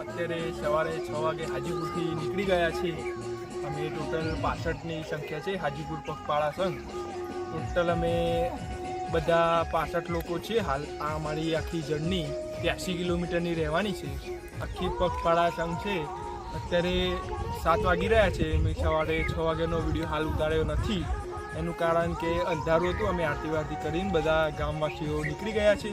અત્યારે સવારે છ વાગે હાજીપુરથી નીકળી ગયા છે અમે ટોટલ પાસઠની સંખ્યા છે, હાજીપુર પગપાળા સંઘ. ટોટલ અમે બધા પાસઠ લોકો છે હાલ આ અમારી આખી જર્ની ત્યાસી કિલોમીટરની રહેવાની છે. આખી પગપાળા સંઘ છે. અત્યારે સાત વાગી રહ્યા છે. મેં સવારે છ વાગ્યાનો વીડિયો હાલ ઉતાર્યો નથી. એનું કારણ કે અંધારું હતું. અમે આરતી વારતી કરીને બધા ગામવાસીઓ નીકળી ગયા છે.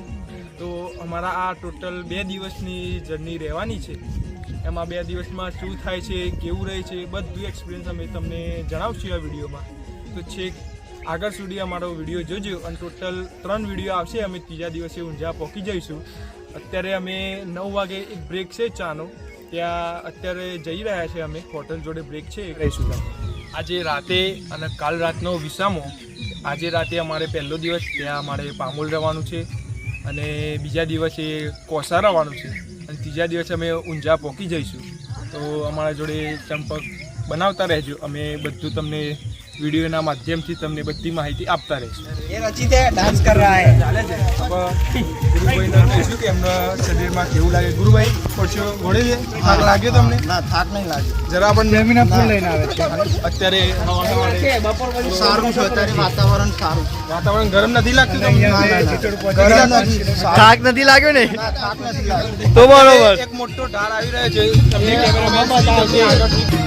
તો અમારા આ ટોટલ બે દિવસની જર્ની રહેવાની છે. એમાં બે દિવસમાં શું થાય છે કેવું રહે છે બધું એક્સપિરિયન્સ અમે તમને જણાવશું આ વિડીયોમાં. તો છેક આગળ સુધી અમારો વીડિયો જોજો અને ટોટલ ત્રણ વીડિયો આવશે અમે ત્રીજા દિવસે ઊંઝા પહોંચી જઈશું. અત્યારે અમે નવ વાગે એક બ્રેક છે ચાનો. ત્યાં અત્યારે જઈ રહ્યા છે અમે હોટલ જોડે બ્રેક છે એ રહીશું આજે રાતે અને કાલ રાતનો વિસામો. આજે રાતે અમારે પહેલો દિવસ ત્યાં અમારે પામોલ રહેવાનું છે અને બીજા દિવસે કોસા રહેવાનું છે. અને ત્રીજા દિવસે અમે ઊંઝા પહોંચી જઈશું. તો અમારા જોડે ચંપક બનાવતા રહેજો. અમે બધું તમને વિડીયોના માધ્યમથી તમને બધી માહિતી આપતા રહીશું. શરીરમાં કેવું લાગે? ગુરુભાઈ પરસો થાક લાગ્યો તમને? ના જરા પણ અત્યારે સારું છે અત્યારે વાતાવરણ સારું વાતાવરણ ગરમ નથી લાગતું થાક નથી લાગ્યો ને? થાક નથી તો બરોબર. એક મોટો ઢાળ આવી રહ્યો છે.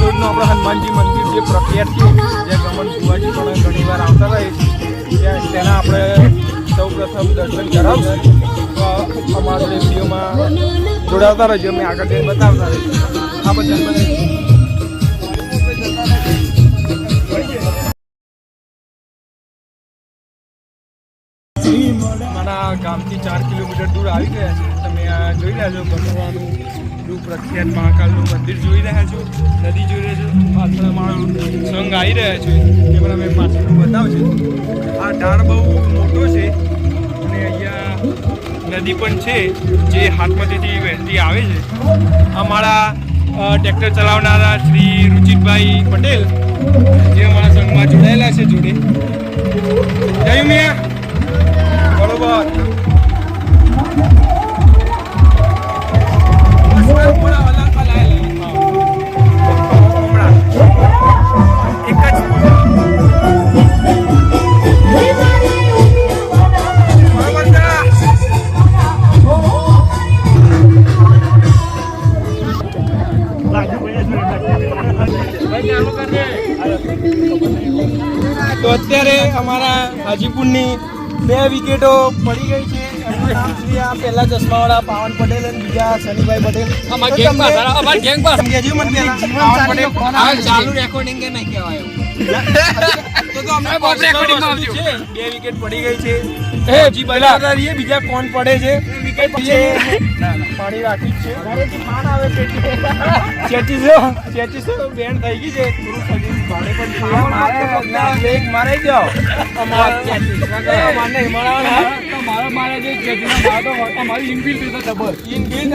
ચિત્તોડનું આપણે હનુમાનજી મંદિર જે પ્રખ્યાત છે જ્યાં ગમન ભુવાજી પણ ઘણી વાર આવતા રહે ત્યાં તેના આપણે સૌ પ્રથમ દર્શન કરાવશું. અમારો વિડીયોમાં જોડાવતા રહેજો, અમે આગળ જઈને બતાવતા રહીશું. આ બધા મારા ગામથી ચાર કિલોમીટર દૂર આવી ગયા છે. જોઈ રહ્યા છો ગઢવાનું પેલું પ્રખ્યાત મહાકાલનું મંદિર જોઈ રહ્યા છો, નદી જોઈ રહ્યા છો પાછળ અમારો સંઘ આવી રહ્યા છે. એ પણ અમે પાછળનું બતાવશું આ ઢાળ બહુ મોટો છે અને અહીંયા નદી પણ છે, જે હાથમતીથી વહેતી આવે છે. અમારા ટ્રેક્ટર ચલાવનારા શ્રી રુચિતભાઈ પટેલ, જે અમારા સંઘમાં જોડાયેલા છે જોડે. ચશ્માવાળા પાવન પટેલ અને બીજા શનિભાઈ પટેલ અમાર ગેંગ તમને- અમાર ગેંગ પાસ. સમજ્યા મને પહેલા? પાવન પટેલ આ ચાલુ રેકોર્ડિંગ કે નહીં કહેવાય તો તો અમને આ બાપ આવજો. બે વિકેટ પડી ગઈ છે એ રહીએ બીજા કોણ પડે છે. પાણી રાખી છે. ચેચીસો ચેચીસો બેન થઈ ગઈ છે. પણ. મારે જાઓ. મારા મારા જે જજના હોય, અમારી ઇનફિલ્ડ તો ડબલ.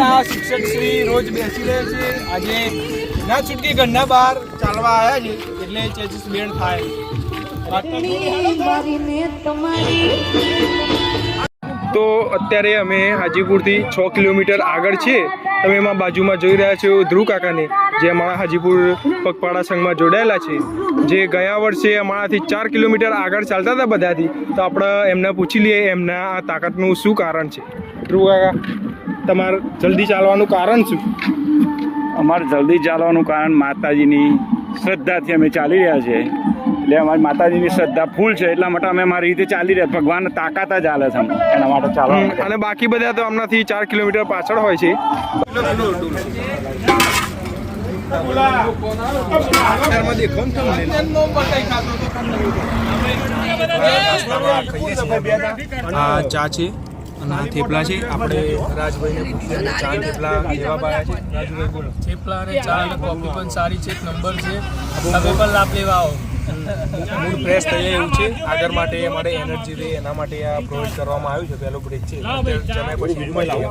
આ શિક્ષક શ્રી રોજ બેસી રહે છે. આજે ના છૂટકી ઘરના બહાર ચાલવા આવ્યા છે એટલે ચેચીસ બેન થાય. તો અત્યારે અમે હાજીપુરથી છ કિલોમીટર આગળ છે તમે એમાં બાજુમાં જોઈ રહ્યા છો ધ્રુવ કાકાને, જે અમારા હાજીપુર પગપાળા સંઘમાં જોડાયેલા છે. જે ગયા વર્ષે અમારાથી ચાર કિલોમીટર આગળ ચાલતા હતા બધાથી. તો આપણે એમને પૂછી લઈએ એમના આ તાકાતનું શું કારણ છે. ધ્રુવ કાકા, તમારે જલ્દી ચાલવાનું કારણ શું? અમારે જલ્દી ચાલવાનું કારણ માતાજીની શ્રદ્ધાથી અમે ચાલી રહ્યા છે એટલે અમારી માતાજીની શ્રદ્ધા ફૂલ છે એટલા માટે અમે અમારી રીતે ચાલી રહ્યા. ભગવાન તાકાત જ હાલે છે એના માટે ચાલો અને બાકી બધા તો હમણાંથી ચાર કિલોમીટર પાછળ હોય છે. આ ચા છે અને આ થેપલા છે. આપણે રાજભાઈને ચા થેપલા કેવા પાયા છે. રાજભાઈ બોલો. થેપલા અને ચા અને કોફી પણ સારી છે. એક નંબર છે. તમે પણ લાભ લેવા આવો. મૂડ ફ્રેશ થઈ જાય એવું છે. આગળ માટે અમારે એનર્જી રહે એના માટે આ પ્રોવાઈડ કરવામાં આવ્યું છે પહેલો બ્રિજ છે. પછી મળીએ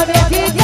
મોઢમાં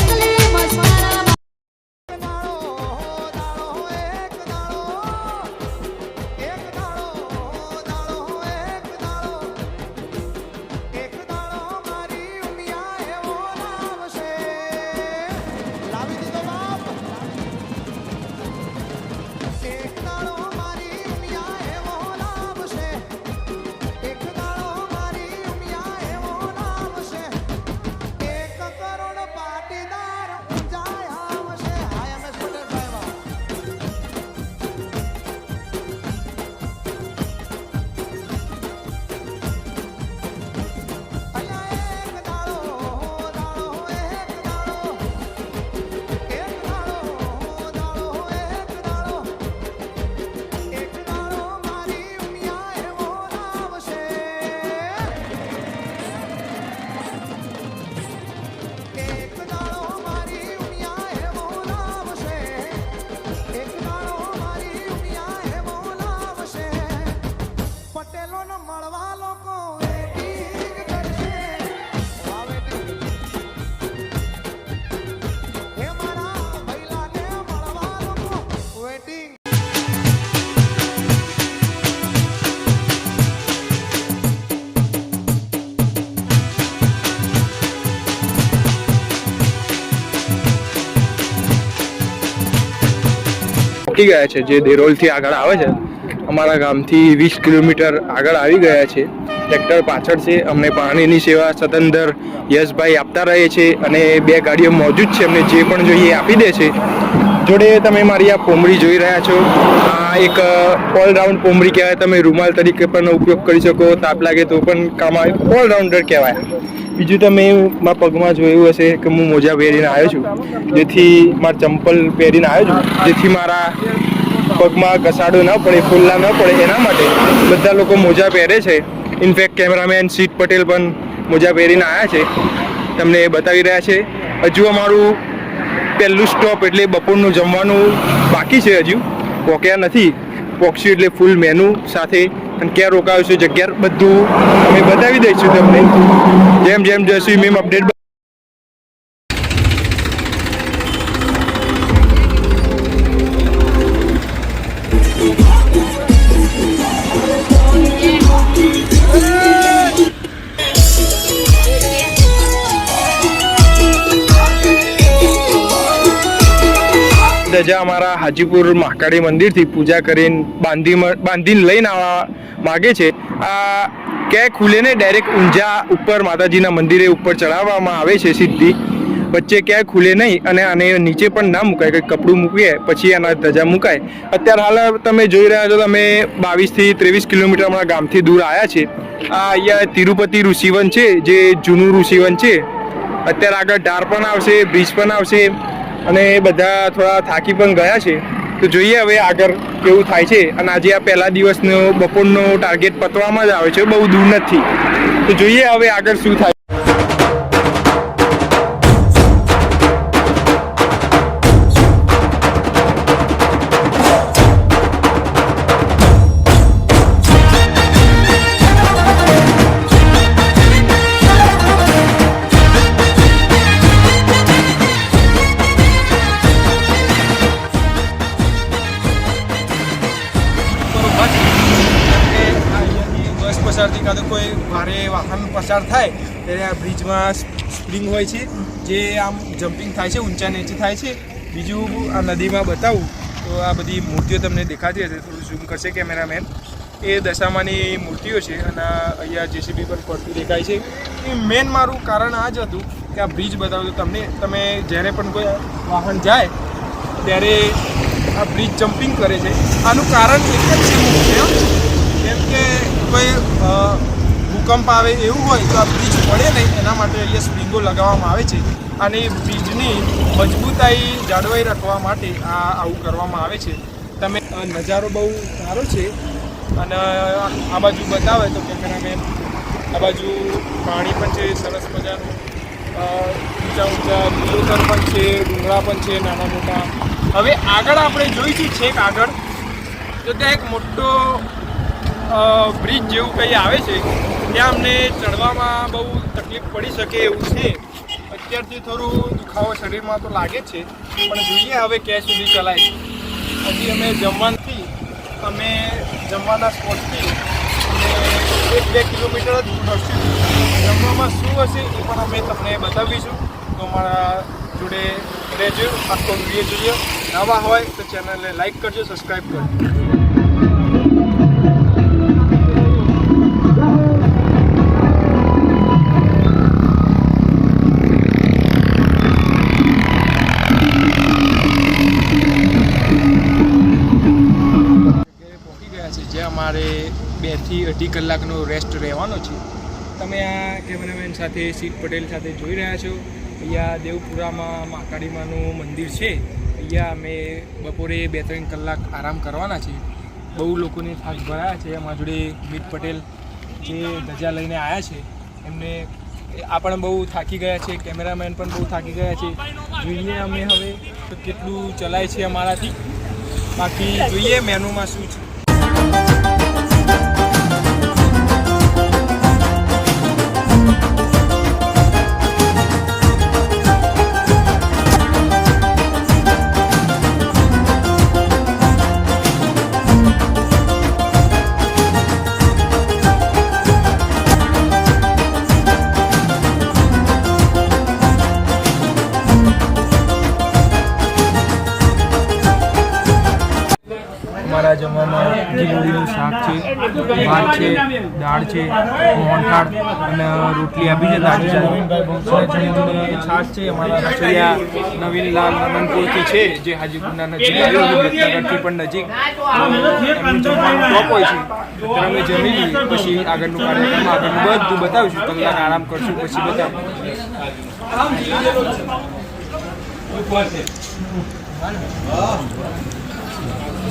પહોંચી ગયા છે, જે દેરોલથી આગળ આવે છે. અમારા ગામથી વીસ કિલોમીટર આગળ આવી ગયા છે. ટ્રેક્ટર પાછળ છે. અમને પાણીની સેવા સતંદર યશભાઈ આપતા રહે છે અને બે ગાડીઓ મોજૂદ છે. અમને જે પણ જોઈએ આપી દે છે. જોડે તમે મારી આ પોમરી જોઈ રહ્યા છો. આ એક ઓલરાઉન્ડ પોમરી કહેવાય. તમે રૂમાલ તરીકે પણ ઉપયોગ કરી શકો. તાપ લાગે તો પણ કામ આવે. ઓલરાઉન્ડર કહેવાય. બીજું તમે મારા પગમાં જોયું હશે કે હું મોજા પહેરીને આવ્યો છું. જેથી મારા ચંપલ પહેરીને આવ્યો છું. જેથી મારા પગમાં ઘસાડો ન પડે ખુલ્લા ન પડે એના માટે બધા લોકો મોજા પહેરે છે. ઇનફેક્ટ કેમેરામેન સીટ પટેલ પણ મોજા પહેરીને આવ્યા છે. તમને એ બતાવી રહ્યા છે. હજુ અમારું પહેલું સ્ટોપ એટલે બપોરનું જમવાનું બાકી છે હજુ. પોક્યા નથી. પોક્સ્યું એટલે ફૂલ મેનુ સાથે અને ક્યાં રોકાયું છે, જગ્યા બધું અમે બતાવી દઈશું તમને. જેમ જેમ જશું એમ અપડેટ ધજા અમારા હાજીપુર મહાકાળી મંદિરથી પૂજા કરીને બાંધી બાંધીને લઈને આવવા માગે છે. આ ક્યાંય ખુલેને ડાયરેક્ટ ઊંઝા ઉપર માતાજીના મંદિરે ઉપર ચડાવવામાં આવે છે સીધી. વચ્ચે ક્યાંય ખુલે નહીં અને આને નીચે પણ ના મુકાય, કંઈક કપડું મૂકીએ, પછી એના ધજા મુકાય. અત્યારે હાલ તમે જોઈ રહ્યા છો તમે બાવીસથી ત્રેવીસ કિલોમીટર અમારા ગામથી દૂર આવ્યા છે આ અહીંયા તિરુપતિ ઋષિવન છે, જે જૂનું ઋષિવન છે. અત્યારે આગળ ઢાર પણ આવશે, બ્રિજ પણ આવશે. અને એ બધા થોડા થાકી પણ ગયા છે. તો જોઈએ હવે આગળ કેવું થાય છે. અને આજે આ પહેલા દિવસનો બપોરનો ટાર્ગેટ પતવામાં જ આવે છે. બહુ દૂર નથી. તો જોઈએ હવે આગળ શું થાય. સ્પ્રિંગ હોય છે, જે આમ જમ્પિંગ થાય છે, ઊંચા નીચે થાય છે. બીજું આ નદીમાં બતાવું, તો આ બધી મૂર્તિઓ તમને દેખાતી હશે. થોડું ઝૂમ કરશે કેમેરામેન એ દશામાની મૂર્તિઓ છે અને અહીંયા જેસીબી પણ પડતું દેખાય છે. એ મેન મારું કારણ આ જ હતું કે આ બ્રિજ બતાવ્યું તમને. તમે જ્યારે પણ કોઈ વાહન જાય, ત્યારે આ બ્રિજ જમ્પિંગ કરે છે. આનું કારણ એક જ છે કેમ કે કોઈ ભૂકંપ આવે એવું હોય તો આ બ્રિજ પડે નહીં, એના માટે અહીંયા સ્પ્રિંગો લગાવવામાં આવે છે. અને બ્રિજની મજબૂતાઈ જાળવાઈ રાખવા માટે આ આવું કરવામાં આવે છે. તમે નજારો બહુ સારો છે. અને આ બાજુ બતાવે તો કેમેરામેન, આ બાજુ પાણી પણ છે, સરસ મજાનું. ઊંચા ઊંચા લીલોતર પણ છે, ડુંગળા પણ છે, નાના મોટા. હવે આગળ આપણે જોઈશું છેક આગળ. તો ત્યાં એક મોટો બ્રિજ જેવું કંઈ આવે છે. ત્યાં અમને ચડવામાં બહુ તકલીફ પડી શકે એવું છે. અત્યારથી થોડું દુખાવો શરીરમાં તો લાગે છે, પણ જોઈએ હવે ક્યાં સુધી ચલાય છે. હજી અમે જમવાથી અમે જમવાના સ્પોટથી, અમે એક બે કિલોમીટર જ દૂર હશું. જમવામાં શું હશે એ પણ અમે તમને બતાવીશું. તો અમારા જોડે રહેજો આખો વીડિયો જોઈએ. નવા હોય તો ચેનલને લાઈક કરજો, સબસ્ક્રાઈબ કરજો. અઢી કલાકનો રેસ્ટ રહેવાનો છે. તમે આ કેમેરામેન સાથે સીટ પટેલ સાથે જોઈ રહ્યા છો. અહીંયા દેવપુરામાં મહાકાળીમાનું મંદિર છે. અહીંયા અમે બપોરે બે ત્રણ કલાક આરામ કરવાના છે. બહુ લોકોને થાક ભરાયા છે. અમારા જોડે મીત પટેલ જે ધજા લઈને આવ્યા છે, એમને આ પણ બહુ થાકી ગયા છે. કેમેરામેન પણ બહુ થાકી ગયા છે. જોઈએ અમે હવે કેટલું ચલાય છે અમારાથી. બાકી જોઈએ મેનુમાં શું છે. અમારા જમવામાં ગીલોડીનું શાક છે, ભાત છે, દાળ છે મોહનથાળ અને રોટલી આપી છે તાજી તાજી છાશ છે, અમારા રસોઈયા નવીનલાલ નંદનપુરથી છે, જે હાજીપુરના નજીક આવ્યું છે રત્નગરથી પણ નજીક. હોય છે. અમે જમી લઈએ પછી આગળનું કાર્યક્રમ આગળનું બધું બતાવીશું. કલાક આરામ કરશું, પછી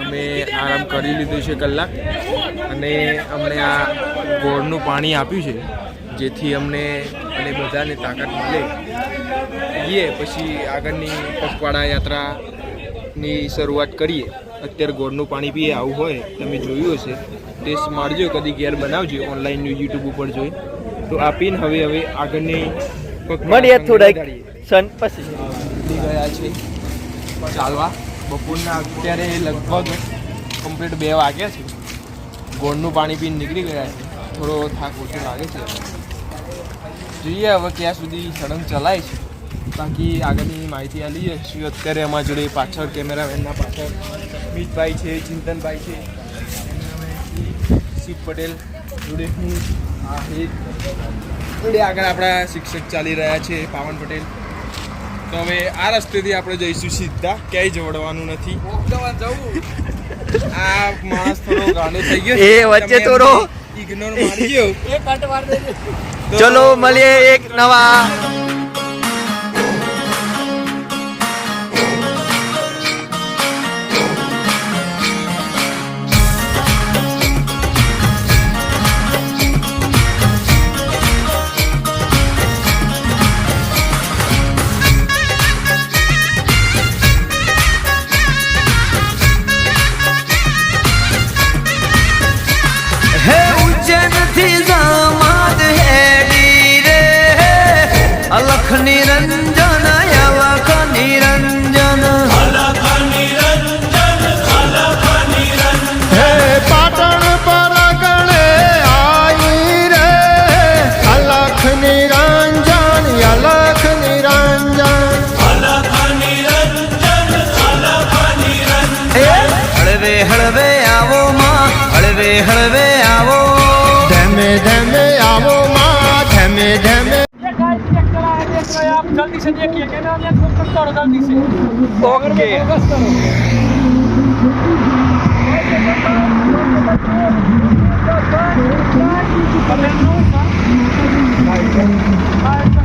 અમે આરામ કરી લીધું છે કલાક. અને અમને આ ગોળનું પાણી આપ્યું છે જેથી અમને અને બધાને તાકાત મળે. એ પછી આગળની પગપાળા યાત્રાની શરૂઆત કરીએ. અત્યારે ગોળનું પાણી પીએ આવું હોય તમે જોયું હશે. ટેસ્ટ મારજો કદી ઘેર બનાવજો ઓનલાઈન યુટ્યુબ ઉપર જોઈ. તો આપીને હવે હવે આગળની મળીએ થોડાક સન પછી. નીકળી ગયા છે. ચાલવા. બપોરના અત્યારે લગભગ કમ્પ્લીટ બે વાગ્યા છે. ગોળનું પાણી પીને નીકળી ગયા છે. થોડો થાક ઓછો લાગે છે. જોઈએ હવે ક્યાં સુધી સળંગ ચલાય છે. બાકી આગળની માહિતી આ લઈએ. છીએ અત્યારે અમારા જોડે પાછળ કેમેરામેનના પાછળ. મિતભાઈ છે ચિંતનભાઈ છે. શિવ પટેલ જોડે હું આ જોડે આગળ આપણા શિક્ષક ચાલી રહ્યા છે પાવન પટેલ. તો હવે આ રસ્તેથી આપણે જઈશું સીધા ક્યાંય જવડવાનું નથી. આ માણસ થોડો ગાંડો થઈ ગયો એ વચ્ચે થોડો. ઇગ્નોર મારી ગયો. તો ચલો મળીએ એક નવા નિરંજન અલખ નિરંજન હે પાટણ પર ગણે આઈ રે અલખ નિરંજન અલખ નિરંજન હળવે હળવે આવો માં હળવે હળવે આવો ધમે ધમે આવો માં ધમે ધમે जल्दी से देखिए कहना हमने फोन करता और जल्दी से ओके Thank you.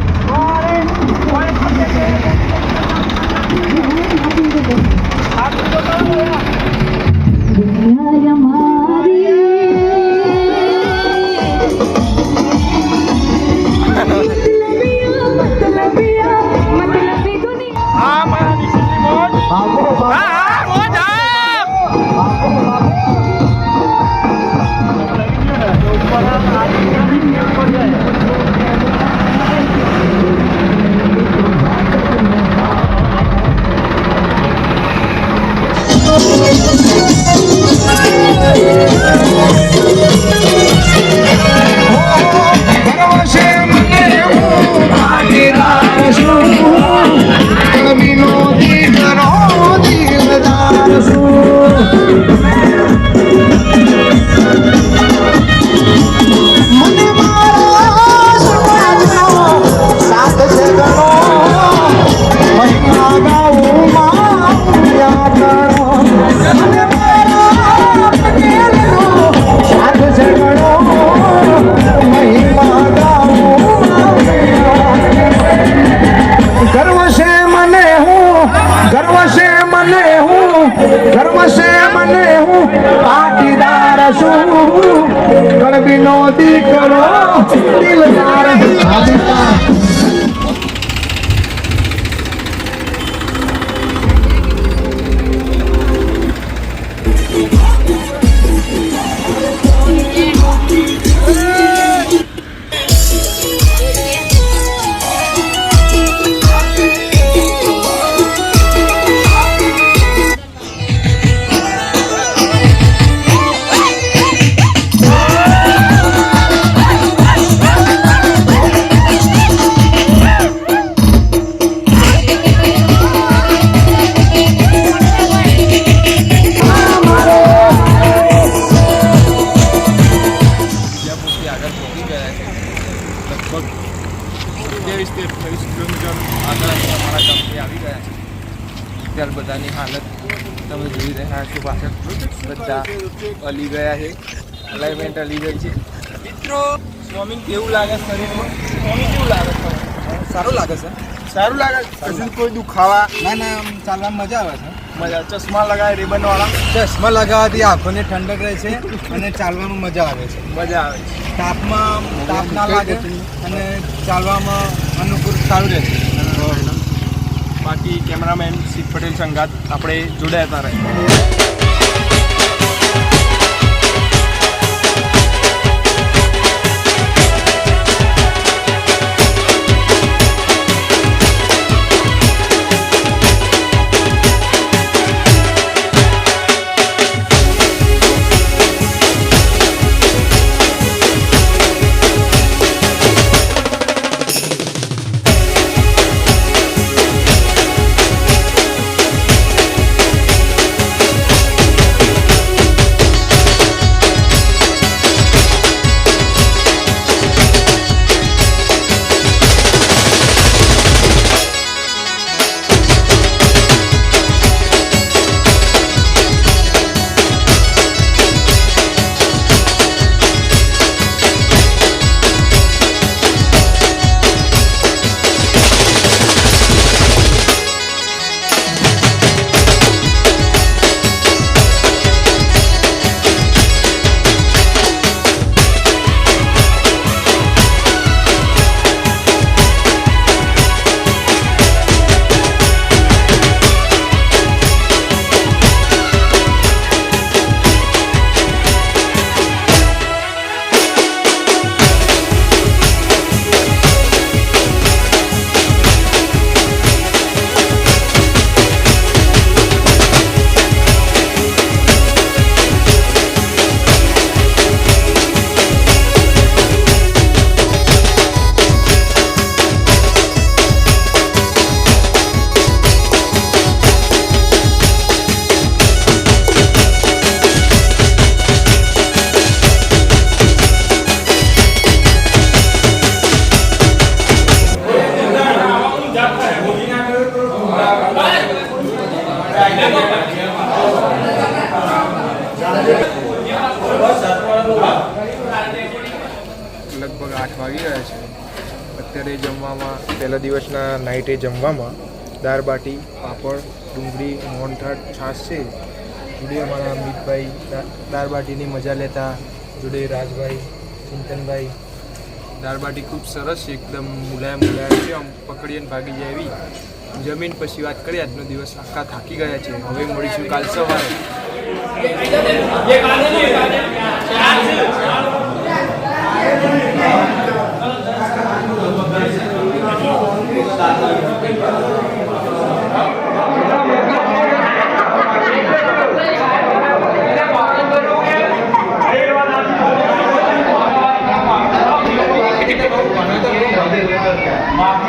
વિદ્યાપુરથી આગળ પહોંચી ગયા છે. લગભગ સત્યાવીસથી અઠ્યાવીસ કિલોમીટર આગળ અમે અમારા ગામથી આવી ગયા છે. ત્યાર બધાની હાલત તમે જોઈ રહ્યા છો પાછળ. બધા અલી ગયા છે. અલાઇમેન્ટ અલી ગઈ છે. મિત્રો સ્વિમિંગ કેવું લાગે શરીરમાં સ્વિમિંગ કેવું લાગે સારું લાગે છે. સારું લાગે છે? કોઈ દુખાવા? ના ના ચાલવા ચાલવામાં મજા આવે છે. મજા ચશ્મા લગાવે રિબન વાળા ચશ્મા લગાવવાથી આંખોને ઠંડક રહે છે અને ચાલવામાં મજા આવે છે. મજા આવે છે. તાપમાં તાપ ના લાગે અને ચાલવામાં અનુકૂળ સારું રહે છે. બાકી કેમેરામેન શિવ પટેલ સંગાત આપણે જોડાયા રહે નાઇટે જમવામાં દાળ, બાટી, પાપડ, ડુંગળી, મોહનથાળ, છાશ છે. જોડે અમારા અમિતભાઈ દા- દાળ, બાટીની મજા લેતા. જોડે રાજભાઈ, ચિંતનભાઈ. દાળ, બાટી ખૂબ સરસ છે એકદમ મુલાયમ મુલાયમ છે. આમ પકડીને ભાગી જાય એવી. જમીન પછી વાત કરીએ, આજનો દિવસ આખા થાકી ગયા છે. હવે મળીશું કાલ સવારે. Mark